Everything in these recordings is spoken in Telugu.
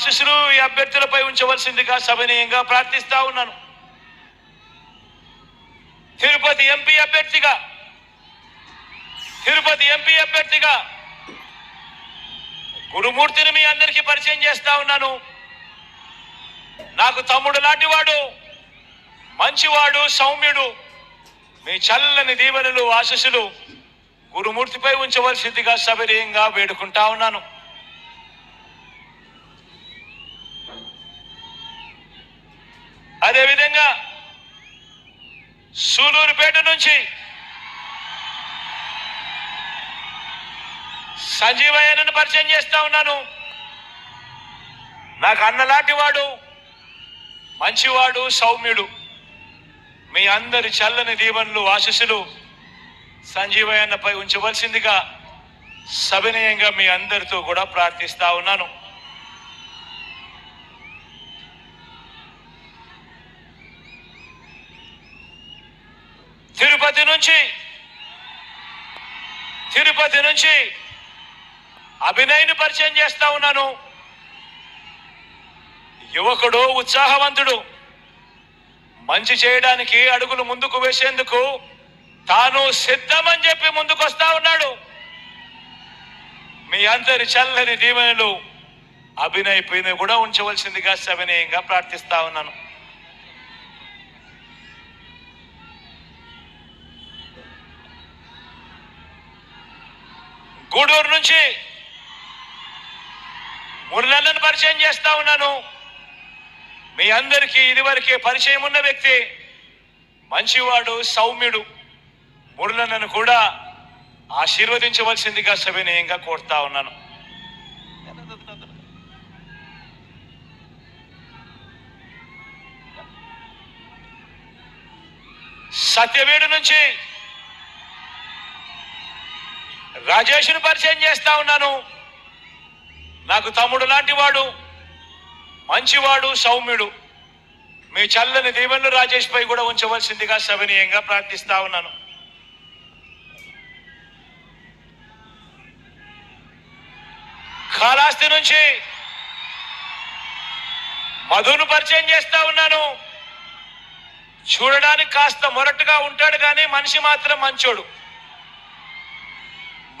ఆశీస్సులు ఈ అభ్యర్థులపై ఉంచవలసిందిగా సభనీయంగా ప్రార్థిస్తా ఉన్నాను. తిరుపతి ఎంపీ అభ్యర్థిగా తిరుపతి ఎంపీ అభ్యర్థిగా గురుమూర్తిని మీ అందరికీ పరిచయం చేస్తా ఉన్నాను. నాకు తమ్ముడు లాంటివాడు మంచివాడు సౌమ్యుడు మీ చల్లని దీవెనలు ఆశస్సులు గురుమూర్తిపై ఉంచవలసిందిగా సబరీయంగా వేడుకుంటా ఉన్నాను. అదేవిధంగా సూలూరుపేట నుంచి సంజీవయ్యను పరిచయం చేస్తా ఉన్నాను. నాకు అన్నలాంటి వాడు మంచివాడు సౌమ్యుడు. మీ అందరి చల్లని దీవెనలు ఆశస్సులు సంజీవయ్యన్నపై ఉంచవలసిందిగా సవినయంగా మీ అందరితో కూడా ప్రార్థిస్తా ఉన్నాను. తిరుపతి నుంచి తిరుపతి నుంచి అభినయని పరిచయం చేస్తా ఉన్నాను. యువకుడు ఉత్సాహవంతుడు మంచి చేయడానికి అడుగులు ముందుకు వేసేందుకు తాను సిద్ధమని చెప్పి ముందుకు వస్తా ఉన్నాడు. మీ అందరి చల్లని దీవెనలు అభినయ్ పైన కూడా ఉంచవలసిందిగా సవినయంగా ప్రార్థిస్తా ఉన్నాను. గూడూరు నుంచి మురళన్నను పరిచయం చేస్తా ఉన్నాను. మీ అందరికీ ఇదివరకే పరిచయం ఉన్న వ్యక్తి మంచివాడు సౌమ్యుడు మురళన్నను కూడా ఆశీర్వదించవలసిందిగా సవినయంగా కోరుతా ఉన్నాను. సత్యవేడు నుంచి రాజేష్ను పరిచయం చేస్తా ఉన్నాను. నాకు తమ్ముడు లాంటి వాడు మంచివాడు సౌమ్యుడు. మీ చల్లని దీవెనలు రాజేష్ పై కూడా ఉంచవలసిందిగా సవినీయంగా ప్రార్థిస్తా ఉన్నాను. కాళాస్తి నుంచి మధును పరిచయం చేస్తా ఉన్నాను. చూడడానికి కాస్త మొరటుగా ఉంటాడు కానీ మనిషి మాత్రం మంచోడు.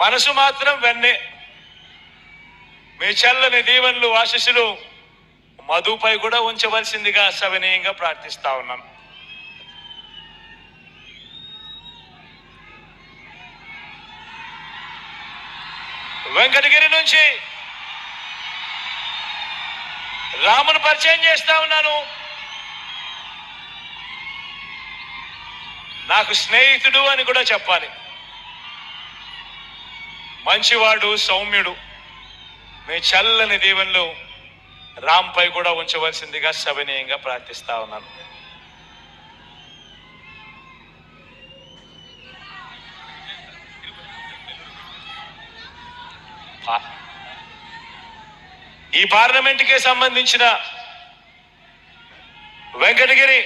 మనసు మాత్రం వెన్నే. మీ చల్లని దీవెనలు ఆశీస్సులు మధుపై కూడా ఉంచవలసిందిగా సవినయంగా ప్రార్థిస్తా ఉన్నాను వెంకటగిరి నుంచి రామును పరిచయం చేస్తా ఉన్నాను. నాకు స్నేహితుడు అని కూడా చెప్పాలి. మంచివాడు సౌమ్యుడు. మీ చల్లని దీవెనలు రాంపై కూడా ఉంచవలసిందిగా శవనీయంగా ప్రార్థిస్తా ఉన్నాను. ఈ పార్లమెంట్కే సంబంధించిన వెంకటగిరి